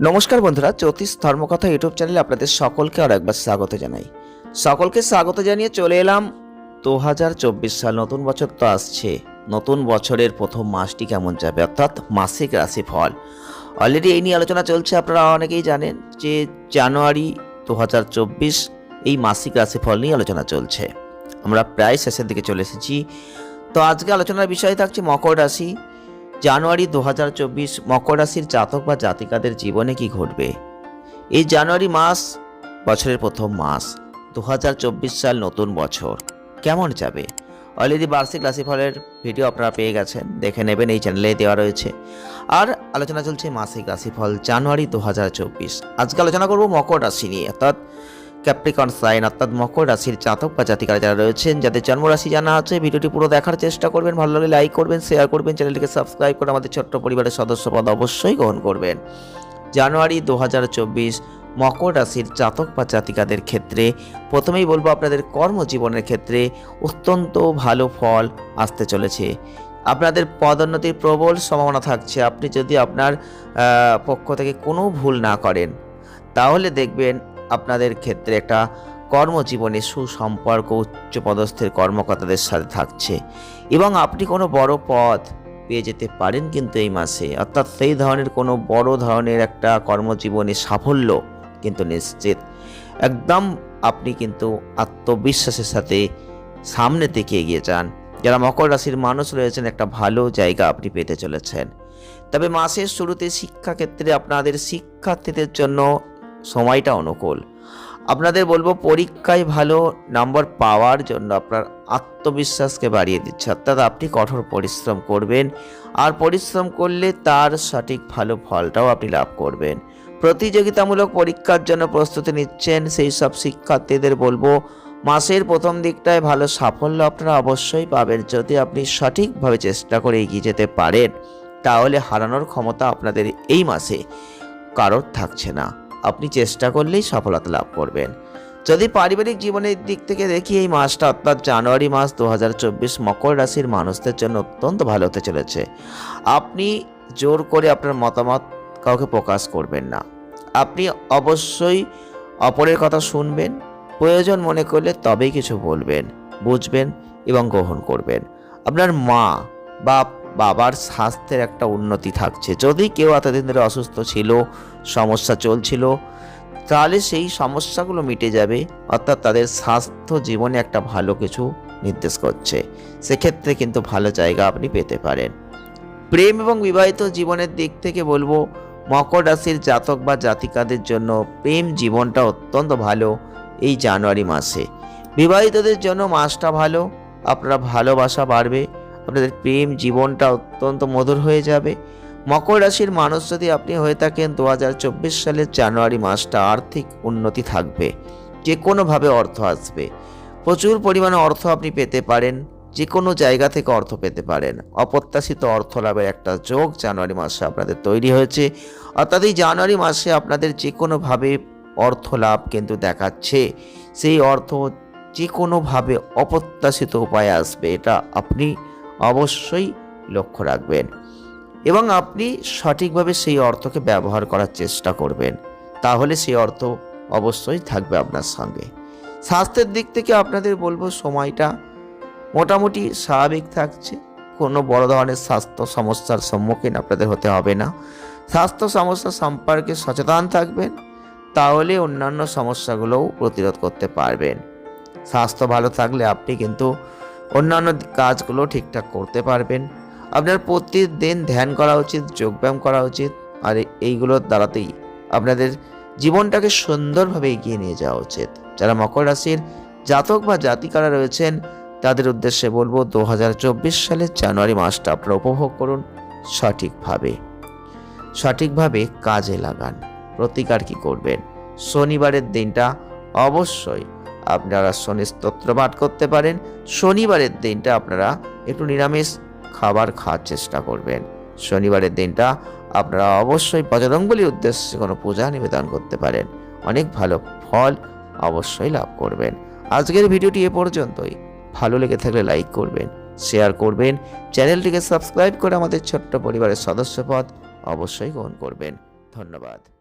নমস্কার বন্ধুরা, জ্যোতিষ ধর্মকথা ইউটিউব চ্যানেলে আপনাদের সকলকে আর একবার স্বাগত জানাই। সকলকে স্বাগত জানিয়ে চলে এলাম। দু হাজার চব্বিশ সাল নতুন বছর তো আসছে। নতুন বছরের প্রথম মাসটি কেমন যাবে? অর্থাৎ মাসিক রাশিফল। অলরেডি এই নিয়ে আলোচনা চলছে, আপনারা অনেকেই জানেন যে জানুয়ারি দু হাজার চব্বিশ এই মাসিক রাশিফল নিয়ে আলোচনা চলছে। আমরা প্রায় শেষের দিকে চলে এসেছি। তো আজকে আলোচনার বিষয় থাকছে মকর রাশি। জানুয়ারি দু হাজার চব্বিশ মকর রাশির জাতক বা জাতিকাদের জীবনে কি ঘটবে? এই জানুয়ারি মাস বছরের প্রথম মাস, দু হাজার চব্বিশ সাল নতুন বছর। কেমন যাবে? অলরেডি বার্ষিক রাশিফলের ভিডিও আপনারা পেয়ে গেছেন, দেখে নেবেন, এই চ্যানেলে দেওয়া রয়েছে। আর আলোচনা চলছে মাসিক রাশিফল জানুয়ারি দু হাজার চব্বিশ। আজকে আলোচনা করব মকর রাশি নিয়ে, অর্থাৎ ক্যাপ্রিকন সাইন, অর্থাৎ মকর রাশির জাতক বা জাতিকারা যারা রয়েছেন, যাদের জন্মরাশি জানা আছে, ভিডিওটি পুরো দেখার চেষ্টা করবেন, ভালো লাগলে লাইক করবেন শেয়ার করবেন, চ্যানেলটিকে সাবস্ক্রাইব করে আমাদের ছোট্ট পরিবারের সদস্যপদ অবশ্যই গ্রহণ করবেন। জানুয়ারি দু হাজার চব্বিশ, মকর রাশির জাতক বা জাতিকাদের ক্ষেত্রে প্রথমেই বলব আপনাদের কর্মজীবনের ক্ষেত্রে অত্যন্ত ভালো ফল আসতে চলেছে। আপনাদের পদোন্নতির প্রবল সম্ভাবনা থাকছে। আপনি যদি আপনার পক্ষ থেকে কোনো ভুল না করেন, তাহলে দেখবেন আপনাদের ক্ষেত্রে একটা কর্মজীবনে সুসম্পর্ক, উচ্চপদস্থের কর্মকর্তাদের সাথে থাকছে। এবং আপনি কোনো বড় পদ পেয়ে যেতে পারেন কিন্তু এই মাসে। অর্থাৎ সেই ধরনের কোনো বড় ধরনের একটা কর্মজীবনে সাফল্য কিন্তু নিশ্চিত। একদম আপনি কিন্তু আত্মবিশ্বাসের সাথে সামনে থেকে এগিয়ে যান। যারা মকর রাশির মানুষ রয়েছেন, একটা ভালো জায়গা আপনি পেতে চলেছেন। তবে মাসের শুরুতে শিক্ষাক্ষেত্রে আপনাদের শিক্ষার্থীদের জন্য সময়টা অনুকূল। আপনাদের বলব পরীক্ষায় ভালো নম্বর পাওয়ার জন্য আপনার আত্মবিশ্বাসকে বাড়িয়ে দিচ্ছে। অর্থাৎ আপনি কঠোর পরিশ্রম করবেন আর পরিশ্রম করলে তার সঠিক ভালো ফলটাও আপনি লাভ করবেন। প্রতিযোগিতামূলক পরীক্ষার জন্য প্রস্তুতি নিচ্ছেন সেই সব শিক্ষার্থীদের বলব মাসের প্রথম দিকটায় ভালো সাফল্য আপনারা অবশ্যই পাবেন। যদি আপনি সঠিকভাবে চেষ্টা করে এগিয়ে যেতে পারেন, তাহলে হারানোর ক্ষমতা আপনাদের এই মাসে কারোর থাকছে না। আপনি চেষ্টা করলেই সফলতা লাভ করবেন। যদি পারিবারিক জীবনের দিক থেকে দেখি, এই মাসটা অর্থাৎ জানুয়ারি মাস দু হাজার চব্বিশ মকর রাশির মানুষদের জন্য অত্যন্ত ভালো হতে চলেছে। আপনি জোর করে আপনার মতামত কাউকে প্রকাশ করবেন না। আপনি অবশ্যই অপরের কথা শুনবেন, প্রয়োজন মনে করলে তবেই কিছু বলবেন, বুঝবেন এবং গ্রহণ করবেন। আপনার মা বা বাবার স্বাস্থ্যের একটা উন্নতি থাকছে। যদি কেউ এতদিন ধরে অসুস্থ ছিল, সমস্যা চলছিল, তাহলে সেই সমস্যাগুলো মিটে যাবে। অর্থাৎ তাদের স্বাস্থ্য জীবনে একটা ভালো কিছু নির্দেশ করছে। সেক্ষেত্রে কিন্তু ভালো জায়গা আপনি পেতে পারেন। প্রেম এবং বিবাহিত জীবনের দিক থেকে বলব, মকর রাশির জাতক বা জাতিকাদের জন্য প্রেম জীবনটা অত্যন্ত ভালো এই জানুয়ারি মাসে। বিবাহিতদের জন্য মাসটা ভালো, আপনারা ভালোবাসা বাড়বে। আপনাদের প্রেম জীবনটা অত্যন্ত মধুর হয়ে যাবে। মকর রাশির মানুষ যদি আপনি হয়ে থাকেন দু হাজার চব্বিশ সালের জানুয়ারি মাসটা আর্থিক উন্নতি থাকবে। যে কোনোভাবে অর্থ আসবে। প্রচুর পরিমাণে অর্থ আপনি পেতে পারেন। যে কোনো জায়গা থেকে অর্থ পেতে পারেন। অপ্রত্যাশিত অর্থ লাভের একটা যোগ জানুয়ারি মাসে আপনাদের তৈরি হয়েছে। অর্থাৎ এই জানুয়ারি মাসে আপনাদের যে কোনোভাবে অর্থ লাভ কিন্তু দেখাচ্ছে। সেই অর্থ যে কোনোভাবে অপ্রত্যাশিত উপায়ে আসবে, এটা আপনি অবশ্যই লক্ষ্য রাখবেন এবং আপনি সঠিকভাবে সেই অর্থকে ব্যবহার করার চেষ্টা করবেন। তাহলে সেই অর্থ অবশ্যই থাকবে আপনার সঙ্গে। স্বাস্থ্যের দিক থেকে আপনাদের বলব, সময়টা মোটামুটি স্বাভাবিক থাকছে। কোনো বড় ধরনের স্বাস্থ্য সমস্যার সম্মুখীন আপনাদের হতে হবে না। স্বাস্থ্য সমস্যা সম্পর্কে সচেতন থাকবেন, তাহলে অন্যান্য সমস্যাগুলোও প্রতিরোধ করতে পারবেন। স্বাস্থ্য ভালো থাকলে আপনি কিন্তু অন্যান্য কাজগুলো ঠিকঠাক করতে পারবেন। আপনার প্রতিদিন ধ্যান করা উচিত, যোগব্যায়াম করা উচিত, আর এইগুলোর দ্বারাতেই আপনাদের জীবনটাকে সুন্দরভাবে এগিয়ে নিয়ে যাওয়া উচিত। যারা মকর রাশির জাতক বা জাতিকারা রয়েছেন, তাদের উদ্দেশ্যে বলব দু হাজার চব্বিশ সালের জানুয়ারি মাসটা আপনারা উপভোগ করুন সঠিকভাবে। সঠিকভাবে কাজে লাগান। প্রতিকার কি করবেন? শনিবারের দিনটা অবশ্যই আপনারা শনি স্তোত্র পাঠ করতে পারেন। শনিবারের দিনটা আপনারা একটু নিরামিষ খাবার খাওয়ার চেষ্টা করবেন। শনিবারের দিনটা আপনারা অবশ্যই বজরঙ্গলির উদ্দেশ্যে কোনো পূজা নিবেদন করতে পারেন। অনেক ভালো ফল অবশ্যই লাভ করবেন। আজকের ভিডিওটি এ পর্যন্তই। ভালো লেগে থাকলে লাইক করবেন, শেয়ার করবেন, চ্যানেলটিকে সাবস্ক্রাইব করে আমাদের ছোট্ট পরিবারের সদস্যপদ অবশ্যই গ্রহণ করবেন। ধন্যবাদ।